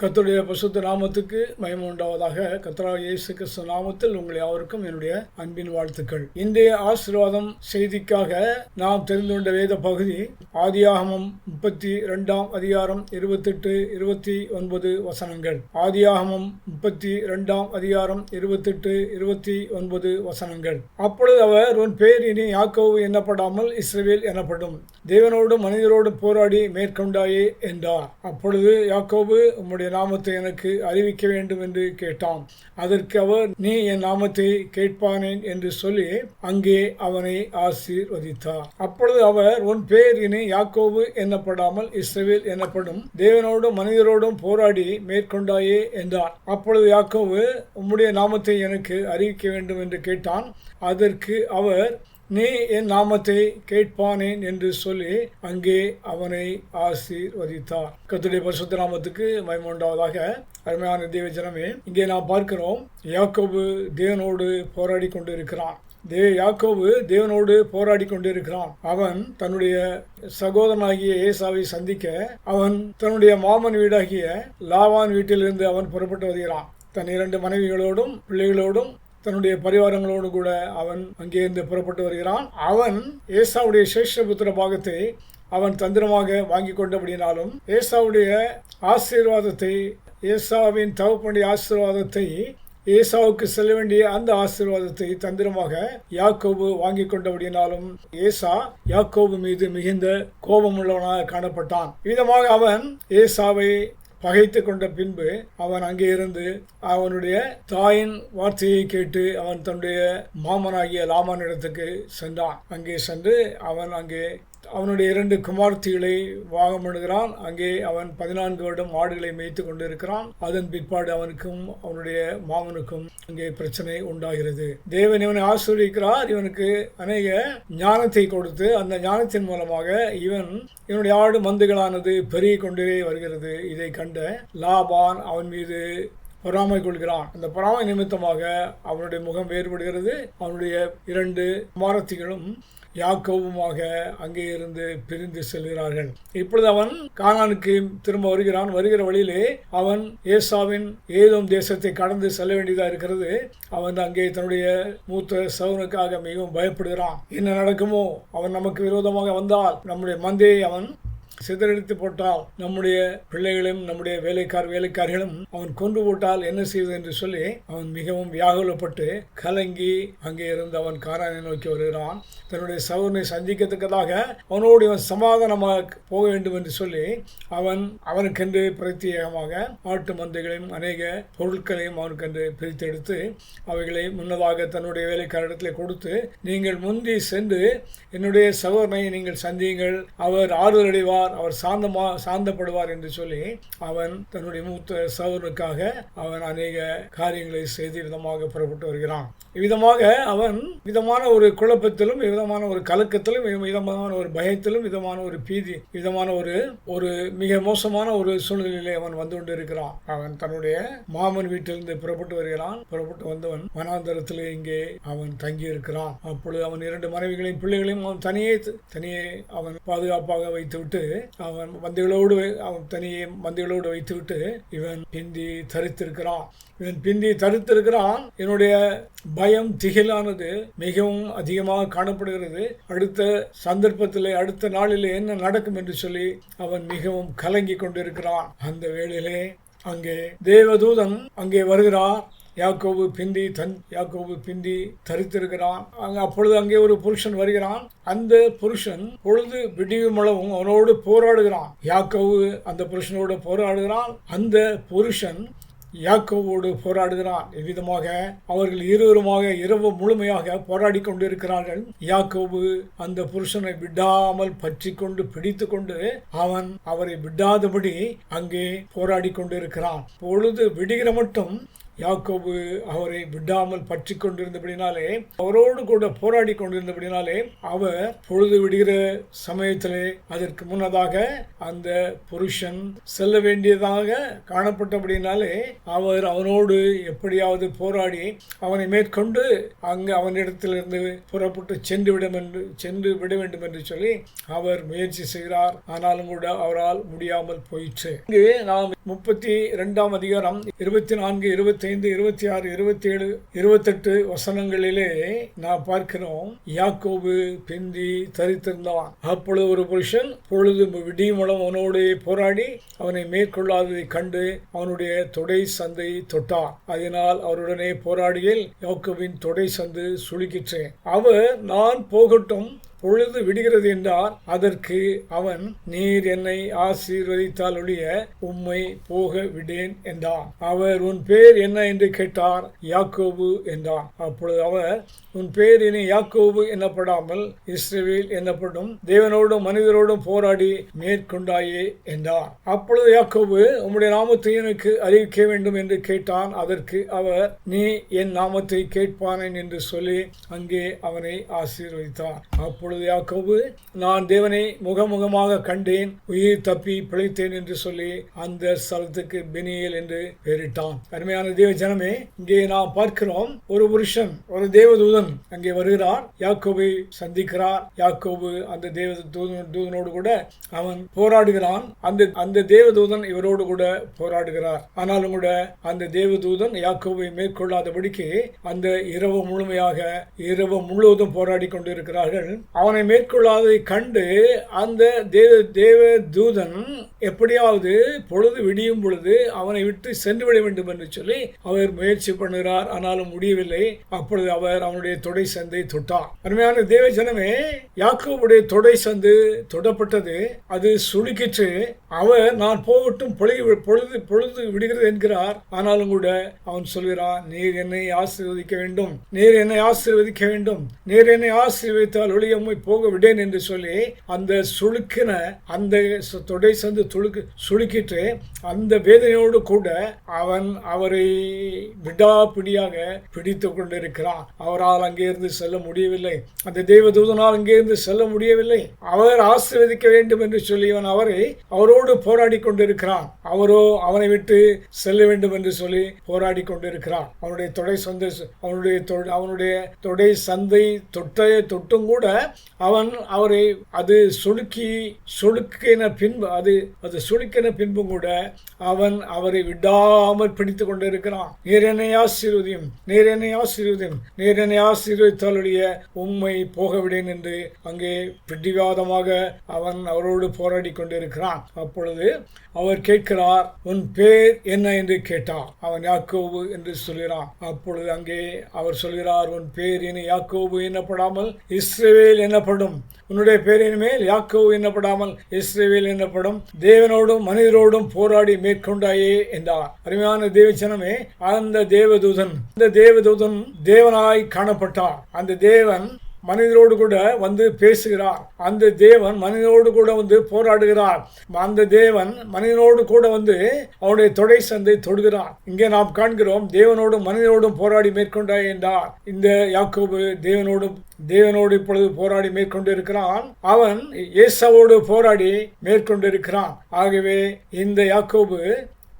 கத்தருடைய பசுத்த நாமத்துக்கு மயம் உண்டாவதாக. கத்தரா இயேசு கிறிஸ்து நாமத்தில் உங்களை யாவருக்கும் என்னுடைய அன்பின் வாழ்த்துக்கள். இன்றைய ஆசீர்வாதம் செய்திக்காக நாம் தெரிந்து கொண்ட வேத பகுதி ஆதியாகமம் முப்பத்தி ரெண்டாம் அதிகாரம் இருபத்தெட்டு இருபத்தி ஒன்பது வசனங்கள். ஆதியாகமம் முப்பத்தி ரெண்டாம் அதிகாரம் இருபத்தெட்டு இருபத்தி ஒன்பது வசனங்கள். அப்பொழுது அவர் உன் பேர் இனி யாக்கோவு எண்ணப்படாமல் இஸ்ரேல் எனப்படும். தேவனோடும் மனிதரோடு போராடி மேற்கொண்டாயே என்றார். அப்பொழுது யாக்கோவு உம்முடைய நாமத்தை எனக்கு அறிவிக்க வேண்டும் என்று கேட்டான். அதற்கு அவர் நீ என் நாமத்தை கேட்பானேன் என்று சொல்லி அங்கே அவனை ஆசீர்வதித்தார். அப்பொழுது அவர் உன் பேர் இனி யாக்கோபு என்னப்படாமல் இஸ்ரேல் எனப்படும் தேவனோடும் மனிதரோடும் போராடி மேற்கொண்டாயே என்றார். அப்பொழுது யாக்கோவு உம்முடைய நாமத்தை எனக்கு அறிவிக்க வேண்டும் என்று கேட்டான். அதற்கு அவர் நீ என் நாமத்தை கேட்பானேன் என்று சொல்லி அங்கே அவனை ஆசீர்வதித்தார். கத்துடைய பரிசுத்த நாமத்துக்கு மயமுண்டாவதாக அருமையான தேவ ஜனமே இங்கே நாம் பார்க்கிறோம் யாக்கோபு தேவனோடு போராடி கொண்டு இருக்கிறான் தே யாக்கோபு தேவனோடு போராடி கொண்டிருக்கிறான். அவன் தன்னுடைய சகோதரனாகிய ஏசாவை சந்திக்க அவன் தன்னுடைய மாமன் வீடாகிய லாவான் வீட்டிலிருந்து அவன் புறப்பட்டு வருகிறான். தன் இரண்டு மனைவிகளோடும் பிள்ளைகளோடும் தன்னுடைய பரிவாரங்களோடு கூட அவன் அங்கேருந்து புறப்பட்டு வருகிறான். அவன் ஏசாவுடைய சேஷபுத்திர பாகத்தை அவன் தந்திரமாக வாங்கி கொண்டபடினாலும் ஏசாவுடைய ஆசீர்வாதத்தை ஏசாவின் தகப்பனுடைய ஆசீர்வாதத்தை ஏசாவுக்கு செல்ல வேண்டிய அந்த ஆசீர்வாதத்தை தந்திரமாக யாக்கோபு வாங்கி கொண்டபடினாலும் ஏசா யாக்கோபு மீது மிகுந்த கோபமுள்ளவனாக காணப்பட்டான். விதமாக அவன் ஏசாவை பகைத்து கொண்ட பின்பு அவன் அங்கே இருந்து அவனுடைய தாயின் வார்த்தையை கேட்டு அவன் தன்னுடைய மாமனாகிய லாமானிடத்துக்கு சென்றான். அங்கே சென்று அவன் அங்கே அவனுடைய இரண்டு குமார்த்திகளை வாகமிடுகிறான். அங்கே அவன் பதினான்கு வருடம் ஆடுகளை மேய்த்து கொண்டிருக்கிறான். அதன் பிற்பாடு அவனுக்கும் அவனுடைய மாமனுக்கும் அங்கே பிரச்சனை உண்டாகிறது. தேவன் இவனை ஆசிரியக்கிறார் இவனுக்கு அநேக ஞானத்தை கொடுத்து அந்த ஞானத்தின் மூலமாக இவன் இவனுடைய ஆடு மந்துகளானது பெருகி கொண்டே வருகிறது. இதை கண்ட லாபான் அவன் மீது பொறாமை கொள்கிறான். அந்த பொறாமை நிமித்தமாக அவனுடைய முகம் வேறுபடுகிறது. அவனுடைய இரண்டு குமாரத்திகளும் யாக்கோவுமாக அங்கே இருந்து பிரிந்து செல்கிறார்கள். இப்பொழுது அவன் கானானுக்கு திரும்ப வருகிறான். வருகிற வழியிலே அவன் ஏசாவின் ஏதோம் தேசத்தை கடந்து செல்ல வேண்டியதாக இருக்கிறது. அவன் அங்கே தன்னுடைய மூத்த சவுனுக்காக மிகவும் பயப்படுகிறான். என்ன நடக்குமோ? அவன் நமக்கு விரோதமாக வந்தால் நம்முடைய மந்தையை அவன் சிதறடித்து போட்டால் நம்முடைய பிள்ளைகளும் நம்முடைய வேலைக்கார் வேலைக்காரிகளும் அவன் கொண்டு போட்டால் என்ன செய்வது என்று சொல்லி அவன் மிகவும் வியாகுலப்பட்டு கலங்கி அங்கே இருந்து அவன் காரானை நோக்கி வருகிறான். தன்னுடைய சவுனை சந்திக்கத்தக்கதாக அவனோடு இவன் சமாதானமாக போக வேண்டும் என்று சொல்லி அவன் அவனுக்கென்று பிரத்யேகமாக ஆட்டு மந்தைகளையும் அநேக பொருட்களையும் அவனுக்கென்று பிரித்தெடுத்து அவைகளை முன்னதாக தன்னுடைய வேலைக்காரிடத்தில் கொடுத்து நீங்கள் முந்தி சென்று என்னுடைய சகோதரனை நீங்கள் சந்தியுங்கள். அவர் ஆறுதல் அடைவார் அவர் சாந்தமா சாந்தப்படுவார் என்று சொல்லி அவன் தன்னுடைய மூத்த சகோதரனுக்காக அவன் அநேக காரியங்களை செய்து விதமாக புறப்பட்டு வருகிறான். விதமாக அவன் விதமான ஒரு குழப்பத்திலும் விதமான ஒரு கலக்கத்திலும் விதமான ஒரு பயத்திலும் விதமான ஒரு பீதி விதமான ஒரு ஒரு மிக மோசமான ஒரு சூழ்நிலையிலே அவன் வந்து கொண்டிருக்கிறான் அவன் தன்னுடைய மாமன் வீட்டிலிருந்து புறப்பட்டு வருகிறான். புறப்பட்டு வந்தவன் வனாந்தரத்திலே இங்கே அவன் தங்கி இருக்கிறான் அப்பொழுது அவன் இரண்டு மனைவிகளையும் பிள்ளைகளையும் அவன் தனியே தனியே அவன் பாதுகாப்பாக வைத்துவிட்டு அவன் மந்தைகளோடு அவன் தனியே மந்தைகளோடு வைத்துவிட்டு இவன் பிந்தி தரித்திருக்கிறான். இவன் பிந்தி தரித்திருக்கிறான். என்னுடைய பயம் திகிலானது மிகவும் அதிகமாக காணப்படுகிறது. அடுத்த சந்தர்ப்பத்தில் அடுத்த நாளில் என்ன நடக்கும் என்று சொல்லி அவன் மிகவும் கலங்கி கொண்டிருக்கிறான். அந்த வேளையிலே அங்கே தேவதூதன் அங்கே வருகிறான். யாக்கோபு பிந்தி தன் யாக்கோபு பிந்தி தரித்திருக்கிறான். அங்கே அப்பொழுது அங்கே ஒரு புருஷன் வருகிறான். அந்த புருஷன் பொழுது விடியுமளவும் அவனோடு போராடுகிறான். யாக்கோவு அந்த புருஷனோடு போராடுகிறான். அந்த புருஷன் யாக்கோவோடு போராடுகிறான். இவ்விதமாக அவர்கள் இருவருமாக இரவு முழுமையாக போராடி கொண்டிருக்கிறார்கள். யாக்கோபு அந்த புருஷனை விடாமல் பற்றி கொண்டு பிடித்து கொண்டு அவன் அவரை விடாதபடி அங்கே போராடி கொண்டிருக்கிறான். பொழுது விடுகிற மட்டும் யாக்கோபு அவரை விடாமல் பற்றி கொண்டிருந்தபடினாலே அவரோடு கூட போராடி கொண்டிருந்தபடினாலே அவர் பொழுது விடுகிற சமயத்திலே அதற்கு முன்னதாக அந்த புருஷன் செல்ல வேண்டியதாக காணப்பட்டபடினாலே அவர் அவனோடு எப்படியாவது போராடி அவனை மேற்கொண்டு அங்கு அவனிடத்திலிருந்து புறப்பட்டு சென்று விட என்று சென்று விட வேண்டும் என்று சொல்லி அவர் முயற்சி செய்கிறார். ஆனாலும் கூட அவரால் முடியாமல் போயிற்று. இங்கு நாம் முப்பத்தி இரண்டாம் அதிகாரம் இருபத்தி நான்கு இருபத்தி இருபத்தைந்து இருபத்தி ஆறு இருபத்தி ஏழு இருபத்தெட்டு வசனங்களிலே நாம் பார்க்கிறோம் யாக்கோபு பிந்தி தரித்திருந்தான். அப்பொழுது ஒரு புருஷன் பொழுது விடியுமளம் அவனோடு போராடி அவனை மேற்கொள்ளாததை கண்டு அவனுடைய தொடை சந்தை தொட்டான். அதனால் அவருடனே போராடியில் யாக்கோபின் தொடை சந்து சுளுக்கிற்று. அவர் நான் போகட்டும் பொழுது விடுகிறது என்றார் அதற்கு அவன் நீர் என்னை ஆசீர்வதித்தால் ஒழிய உம்மை போக விடேன் என்றான். அவர் உன் பேர் என்ன? என்று கேட்டார் யாக்கோபு என்றான். அப்பொழுது அவர் உன் பேர் இனி யாக்கோபு எனப்படாமல் இஸ்ரேவேல் எனப்படும் தேவனோடும் மனிதரோடும் போராடி மேற்கொண்டாயே என்றார் அப்பொழுது யாக்கோபு உம்முடைய நாமத்தை எனக்கு அறிவிக்க வேண்டும் என்று கேட்டான். அதற்கு அவர் நீ என் நாமத்தை கேட்பானேன் என்று சொல்லி அங்கே அவனை ஆசீர்வதித்தார். அப்பொழுது யாக்கோபு நான் தேவனை முகமுகமாக கண்டேன் உயிர் தப்பி பிழைத்தேன் என்று சொல்லி அந்த ஸ்தலத்துக்கு பெனியல் என்று பெயரிட்டான். அருமையான தேவ ஜனமே இங்கே நாம் பார்க்கிறோம் ஒரு புருஷன் ஒரு தேவதூதன் அங்கே வருகிறார். யாக்கோபை சந்திக்கிறார். யாக்கோபு அந்த தேவ தூதனோடு கூட அவன் போராடுகிறான். அந்த அந்த தேவதூதன் இவரோடு கூட போராடுகிறார். ஆனாலும் கூட அந்த தேவதூதன் யாக்கோபை மேற்கொள்ளாதபடிக்கு அந்த இரவு முழுமையாக இரவு முழுவதும் போராடி கொண்டிருக்கிறார்கள். அவனை மேற்கொள்ளாததை கண்டு அந்த தேவ தேவ தூதன் எப்படியாவது பொழுது விடியும் பொழுது அவனை விட்டு சென்று விட வேண்டும் என்று சொல்லி அவர் முயற்சி பண்ணுகிறார். ஆனாலும் முடியவில்லை. அப்பொழுது அவர் அவனுடைய தொடை சந்தை தொட்டார். அருமையான தேவ ஜனமே யாக்கோவுடைய தொடை சந்து தொடப்பட்டது அது சுளுக்கிற்று. அவர் நான் போகட்டும் பொழுது பொழுது பொழுது விடுகிறது என்கிறார். ஆனாலும் கூட அவன் சொல்கிறான் நீர் என்னை ஆசீர்வதிக்க வேண்டும். நீர் என்னை ஆசீர்வதிக்க வேண்டும். நீர் என்னை ஆசீர்வதித்தால் திரும்பி போக விடேன் என்று சொல்லி அந்த சுழுக்கின அந்த தொடை சந்து துளுக்கு சுழுக்கிட்டு அந்த வேதனையோடு கூட அவன் அவரை விடாப்பிடியாக பிடித்து கொண்டிருக்கிறான். அவரால் அங்கே இருந்து செல்ல முடியவில்லை. அந்த தெய்வதூதனால் அங்கிருந்து செல்ல முடியவில்லை. அவர் ஆசீர்வதிக்க வேண்டும் என்று சொல்லி அவன் அவரை அவரோடு போராடி கொண்டிருக்கிறான். அவரோ அவனை விட்டு செல்ல வேண்டும் என்று சொல்லி போராடி கொண்டிருக்கிறான். அவனுடைய தொடை சந்தை அவனுடைய அவனுடைய தொடை சந்தை தொட்டையை தொட்டும் கூட அவன் அவரை அது சுளுக்கி சுளுக்கின பின்பு அது அது சுளுக்கின பின்பும் கூட அவன் அவரை விடாமல் பிடித்து கொண்டிருக்கிறான். நீர் ஆசீர்வதியும் நீர் ஆசீர்வதியும் நீர் ஆசீர்வதித்தாலுடைய உண்மை போகவிடேன் என்று அங்கே பிடிவாதமாக அவன் அவரோடு போராடி கொண்டிருக்கிறான். அப்பொழுது அவர் கேட்கிறார் உன் பேர் என்ன? என்று கேட்டார். அவன் யாக்கோபு என்று சொல்கிறான். அப்பொழுது அங்கே அவர் சொல்கிறார் உன் பேர் இனி யாக்கோபு என்னப்படாமல் இஸ்ரேவேல் என்னப்படும்? உன்னுடைய பேரின் மேல் யாக்கோவு என்னப்படாமல் இஸ்ரேவேல் என்னப்படும்? தேவனோடும் மனிதரோடும் போராடி மேற்கொண்டாயே என்றார். அருமையான தேவச்சனமே அந்த தேவதூதன் இந்த தேவதூதன் தேவனாய் காணப்பட்டார். அந்த தேவன் மனிதரோடு கூட வந்து பேசுகிறார். அந்த தேவன் மனிதனோடு கூட வந்து போராடுகிறார். அந்த தேவன் மனிதனோடு கூட வந்து அவனுடைய தொடை சந்தை தொடுகிறார். இங்கே நாம் காண்கிறோம் தேவனோடும் மனிதனோடும் போராடி மேற்கொண்டாய் என்றார். இந்த யாக்கோபு தேவனோடும் தேவனோடு இப்பொழுது போராடி மேற்கொண்டிருக்கிறான். அவன் இயேசாவோடு போராடி மேற்கொண்டிருக்கிறான். ஆகவே இந்த யாக்கோபு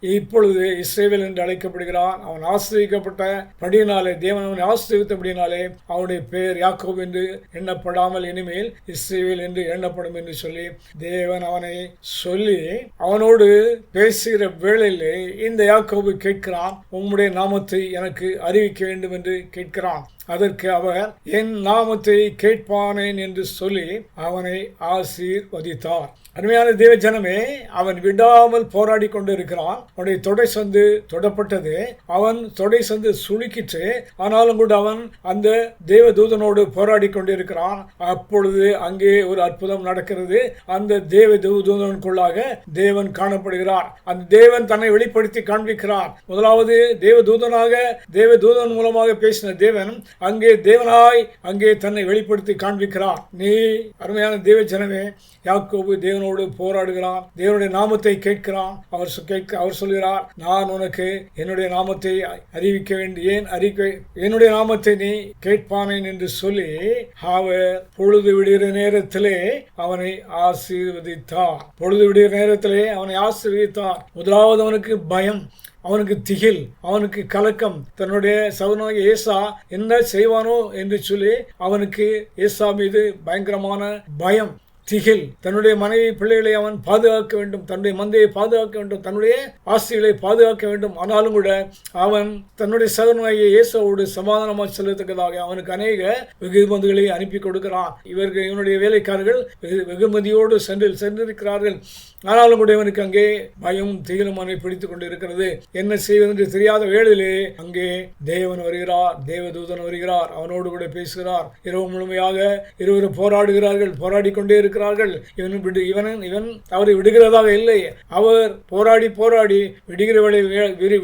இப்பொழுது இஸ்ரேவேல் என்று அழைக்கப்படுகிறான். அவன் ஆசிரியக்கப்பட்ட படியினாலே தேவன் அவனை ஆசிரியத்தபடினாலே அவனுடைய பெயர் யாக்கோப் என்று எண்ணப்படாமல் இனிமேல் இஸ்ரேவேல் என்று எண்ணப்படும் என்று சொல்லி தேவன் அவனை சொல்லி அவனோடு பேசுகிற வேளையிலே இந்த யாக்கோபு கேட்கிறான் உம்முடைய நாமத்தை எனக்கு அறிவிக்க வேண்டும் என்று கேட்கிறான். அதற்கு அவர் என் நாமத்தை கேட்பானேன் என்று சொல்லி அவனை ஆசீர்வதித்தார். அருமையான தேவஜனமே அவன் விடாமல் போராடி கொண்டு இருக்கிறான் அவனுடைய தொடை சந்து தொடப்பட்டது. அவன் தொடை சந்து சுளுக்கிற்று. ஆனாலும் கூட அவன் அந்த தேவ தூதனோடு போராடி கொண்டிருக்கிறான். அப்பொழுது அங்கே ஒரு அற்புதம் நடக்கிறது. அந்த தேவ தூதனுக்குள்ளாக தேவன் காணப்படுகிறார். அந்த தேவன் தன்னை வெளிப்படுத்தி காண்பிக்கிறார். முதலாவது தேவ தூதனாக தேவ தூதன் மூலமாக பேசின தேவன் அங்கே தேவனாய் அங்கே தன்னை வெளிப்படுத்தி காண்பிக்கிறார். நீ அருமையான தேவ ஜனமே யாக்கோபு தேவனோடு போராடுகிறான் தேவனுடைய நாமத்தை கேட்கிறான். அவர் சொ- கேட்க அவர் சொல்கிறார் நான் உனக்கு என்னுடைய நாமத்தை அறிவிக்க வேண்டிய ஏன் அறிக்க என்னுடைய நாமத்தை நீ கேட்பானேன் என்று சொல்லி அவர் பொழுது விடுகிற நேரத்திலே அவனை ஆசீர்வதித்தார். பொழுது விடுகிற நேரத்திலே அவனை ஆசீர்வதித்தார். முதலாவது அவனுக்கு பயம் அவனுக்கு திகில் அவனுக்கு கலக்கம். தன்னுடைய சவுனாக ஏசா என்ன செய்வானோ என்று சொல்லி அவனுக்கு ஏசா மீது பயங்கரமான பயம். திகில் தன்னுடைய மனைவி பிள்ளைகளை அவன் பாதுகாக்க வேண்டும் தன்னுடைய மந்தையை பாதுகாக்க வேண்டும் தன்னுடைய ஆஸ்திகளை பாதுகாக்க வேண்டும். ஆனாலும் கூட அவன் தன்னுடைய சகோதரனாகிய இயேசுவோடு சமாதானமாக செல்லத்தக்கதாக அவனுக்கு அநேக வெகுமதிகளை அனுப்பி கொடுக்கிறான். இவர்கள் இவனுடைய வேலைக்காரர்கள் வெகு- வெகுமதியோடு சென்று சென்றிருக்கிறார்கள். ஆனாலும் கூட இவனுக்கு அங்கே பயம் திகிலும் அவனை பிடித்துக் கொண்டு இருக்கிறது என்ன செய்வது என்று தெரியாத வேளையிலே அங்கே தேவன் வருகிறார் தேவதூதன் வருகிறார் அவனோடு கூட பேசுகிறார். இரவு முழுமையாக இருவரும் போராடுகிறார்கள் போராடி கொண்டே இருக்கிறார்கள். இவன் விடு இவன் இவன் அவரை விடுகிறதாக இல்லை. அவர் போராடி போராடி விடுகிறவளை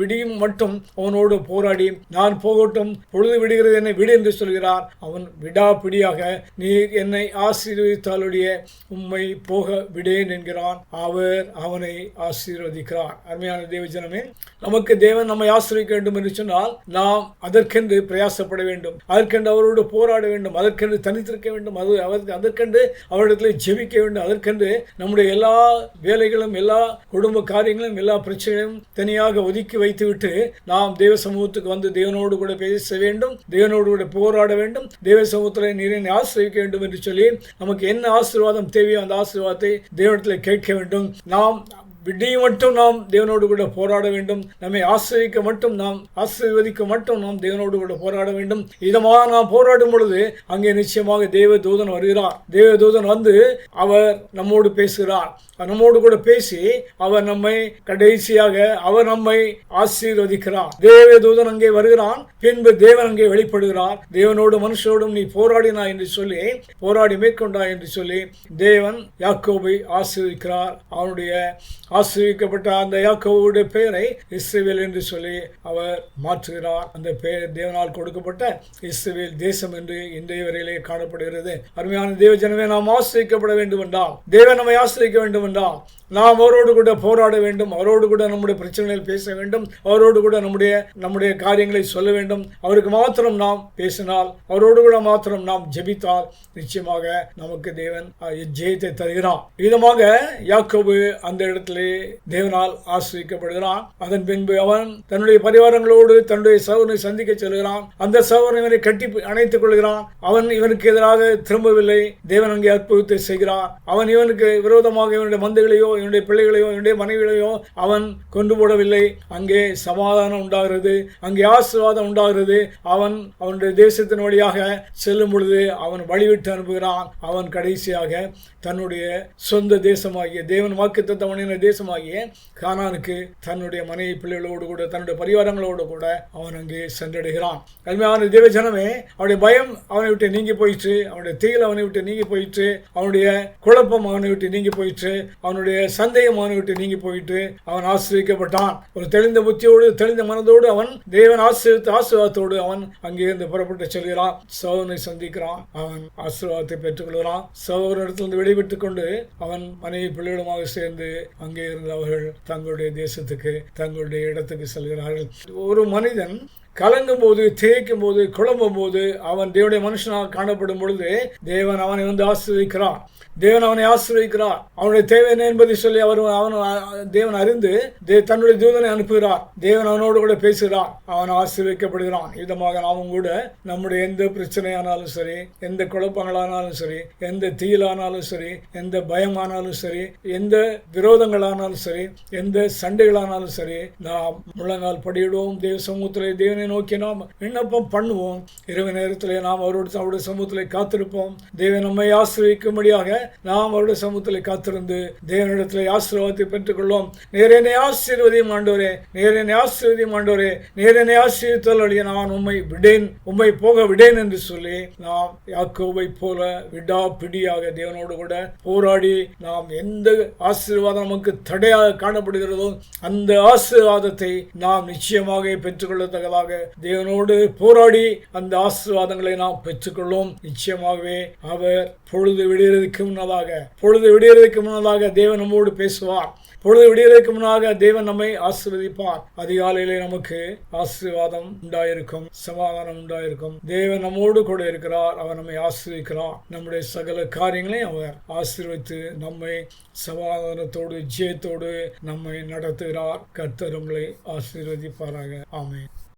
விடியும் மட்டும் அவனோடு போராடி நான் போகட்டும் பொழுது விடுகிறது என்னை விடு என்று சொல்கிறார். அவன் விடாப்பிடியாக நீ என்னை ஆசீர்வதித்தாலுடைய உம்மை போக விடேன் என்கிறான். அவர் அவனை ஆசீர்வதிக்கிறார். அருமையான தேவஜனமே நமக்கு தேவன் நம்மை ஆசிரியக்க வேண்டும் என்று சொன்னால் நாம் அதற்கென்று பிரயாசப்பட வேண்டும். அதற்கென்று அவரோடு போராட வேண்டும். அதற்கென்று தனித்திருக்க வேண்டும். அது அவருக்கு அதற்கென்று அவரிடத்தில் ஜெபிக்க வேண்டும். அதற்கென்று நம்முடைய எல்லா வேலைகளும் எல்லா குடும்ப காரியங்களும் எல்லா பிரச்சனைகளும் தனியாக ஒதுக்கி வைத்துவிட்டு நாம் தேவ சமூகத்துக்கு வந்து தேவனோடு கூட பேச வேண்டும் தேவனோடு கூட போராட வேண்டும் தேவ சமூகத்தில் நீரை ஆசிரியக்க வேண்டும் என்று சொல்லி நமக்கு என்ன ஆசீர்வாதம் தேவையோ அந்த ஆசீர்வாதத்தை தேவனத்தில் கேட்க வேண்டும். நாம் விடிய மட்டும் நாம் தேவனோடு கூட போராட வேண்டும். நம்மை ஆசிரியக்க மட்டும் நாம் ஆசீர்வதிக்க மட்டும் நாம் தேவனோடு கூட போராட வேண்டும். இதமாக நாம் போராடும் பொழுது அங்கே நிச்சயமாக தேவ தூதன் வருகிறார். தேவ தூதன் வந்து அவர் நம்மோடு பேசுகிறார். நம்மோடு கூட பேசி அவர் நம்மை கடைசியாக அவர் நம்மை ஆசீர்வதிக்கிறார். தேவ தூதன் அங்கே வருகிறான். பின்பு தேவன் அங்கே வெளிப்படுகிறார். தேவனோடு மனுஷனோடும் நீ போராடினா என்று சொல்லி போராடி மேற்கொண்டா என்று சொல்லி தேவன் யாக்கோபை ஆசீர்விக்கிறார் அவனுடைய ஆசிரியக்கப்பட்ட அந்த யாக்கோவுடைய பெயரை இஸ்ரேவேல் என்று சொல்லி அவர் மாற்றுகிறார். அந்த பெயர் தேவனால் கொடுக்கப்பட்ட இஸ்ரேவேல் தேசம் என்று இன்றைய வரையிலே காணப்படுகிறது. அருமையான தேவ ஜனமே நாம் ஆசிரியக்கப்பட வேண்டும் என்றால் தேவன் நம்மை ஆசிரிக்க வேண்டும் என்றால் நாம் அவரோடு கூட போராட வேண்டும் அவரோடு கூட நம்முடைய பிரச்சனைகள் பேச வேண்டும் அவரோடு கூட நம்முடைய நம்முடைய காரியங்களை சொல்ல வேண்டும். அவருக்கு மாத்திரம் நாம் பேசினால் அவரோடு கூட மாத்திரம் நாம் ஜெபித்தால் நிச்சயமாக நமக்கு தேவன் ஜெயத்தை தருகிறான் விதமாக யாக்கோபு அந்த இடத்துல தேவனால் ஆசிரிக்கப்படுகிறான். அதன் பின்பு அவன் தன்னுடைய பரிவாரங்களோடு தன்னுடைய சகோதரனை சந்திக்க செல்கிறான். அந்த சகோதரன் இவனை கட்டி அணைத்துக் கொள்கிறான். அவன் இவனுக்கு எதிராக திரும்பவில்லை. தேவன் அங்கே அற்புதத்தை செய்கிறான். அவன் இவனுக்கு விரோதமாக இவனுடைய மந்தைகளையோ இவனுடைய பிள்ளைகளையோ இவனுடைய மனைவிகளையோ அவன் கொண்டு போடவில்லை. அங்கே சமாதானம் உண்டாகிறது. அங்கே ஆசீர்வாதம் உண்டாகிறது. அவன் அவனுடைய தேசத்தின் வழியாக செல்லும் பொழுது அவன் வழிவிட்டு அனுப்புகிறான். அவன் கடைசியாக தன்னுடைய சொந்த தேசமாகிய தேவன் வாக்கு தத்தவனின தேசமாகிய கானானுக்கு தன்னுடைய மனைவி பிள்ளைகளோடு கூட தன்னுடைய பரிவாரங்களோடு கூட அவன் அங்கே சென்றடைகிறான். அருமையான தேவ ஜனமே அவனுடைய பயம் அவனை விட்டு நீங்கி போயிற்று அவனுடைய தீயில் அவனை விட்டு நீங்கி போயிற்று அவனுடைய குழப்பம் அவனை விட்டு நீங்கி போயிற்று அவனுடைய சந்தேகம் அவனை விட்டு நீங்கி போயிட்டு அவன் ஆசிரியக்கப்பட்டான் ஒரு தெளிந்த புத்தியோடு தெளிந்த மனதோடு அவன் தேவன் ஆசீர்வித்த ஆசீர்வாதத்தோடு அவன் அங்கிருந்து புறப்பட்டு செல்கிறான். சோதனை சந்திக்கிறான் அவன் ஆசீர்வாதத்தை பெற்றுக்கொள்கிறான். சோதனிடத்திலிருந்து விடைபெற்றுக் கொண்டு அவன் மனைவி பிள்ளைகளுமாக சேர்ந்து அங்கே இருந்து அவர்கள் தங்களுடைய தேசத்துக்கு தங்களுடைய இடத்துக்கு செல்கிறார்கள். ஒரு மனிதன் கலங்கும் போது தேய்க்கும் போது குழம்பும் போது அவன் தேவனுடைய மனுஷனாக காணப்படும் பொழுது தேவன் அவனை வந்து ஆசிர்வதிக்கிறான் தேவன் அவனை ஆசிரியக்கிறார் அவனுடைய தேவை என்ன என்பதை சொல்லி அவர் அவன் தேவன் அறிந்து தே- தன்னுடைய தூதனை அனுப்புகிறார். தேவன் அவனோடு கூட பேசுகிறார். அவன் ஆசீர்வதிக்கப்படுகிறான். விதமாக நாமும் கூட நம்முடைய எந்த பிரச்சனையானாலும் சரி எந்த குழப்பங்களானாலும் சரி எந்த தீயிலானாலும் சரி எந்த பயமானாலும் சரி எந்த விரோதங்களானாலும் சரி எந்த சண்டைகளானாலும் சரி நாம் முழங்கால் படியிடுவோம். தேவ சமூகத்தில் தேவனை நோக்கி நாம் விண்ணப்பம் பண்ணுவோம். இரவு நேரத்தில் நாம் அவரோடு அவருடைய சமூகத்தில் காத்திருப்போம். தேவன் நம்மை ஆசிரியக்கும்படியாக நாம் அவருடைய சமூகத்தில் காத்திருந்து தேவனிடத்தில் ஆசீர்வாதத்தை பெற்றுக்கொள்வோம். நேரனை ஆசீர்வதியும் ஆண்டோரே நேரனை ஆசீர்வதியும் ஆண்டோரே நேரனை ஆசீர்வதித்தால் வழியே நான் உண்மை விடேன் உண்மை போக விடேன் என்று சொல்லி நாம் யாக்கோவை போல விடா பிடியாக தேவனோடு கூட போராடி நாம் எந்த ஆசீர்வாதம் நமக்கு தடையாக காணப்படுகிறதோ அந்த ஆசீர்வாதத்தை நாம் நிச்சயமாக பெற்றுக்கொள்ளத்தக்கதாக தேவனோடு போராடி அந்த ஆசீர்வாதங்களை நாம் பெற்றுக்கொள்ளும் நிச்சயமாகவே அவர் பொழுது விடியறதுக்கு முன்னதாக பொழுது விடியறதுக்கு முன்னதாக தேவன் நம்மோடு பேசுவார். பொழுது விடியறதுக்கு முன்னாக தேவன் நம்மை ஆசிர்வதிப்பார். அதிகாலையிலே நமக்கு ஆசீர்வாதம் உண்டாயிருக்கும் சமாதானம் உண்டாயிருக்கும். தேவன் நம்மோடு கூட இருக்கிறார் அவர் நம்மை ஆசிர்விக்கிறார். நம்முடைய சகல காரியங்களையும் அவர் ஆசீர்வித்து நம்மை சமாதானத்தோடு ஜெயத்தோடு நம்மை நடத்துகிறார். கர்த்தர் நம்மளை ஆசீர்வதிப்பாராக. ஆமென்.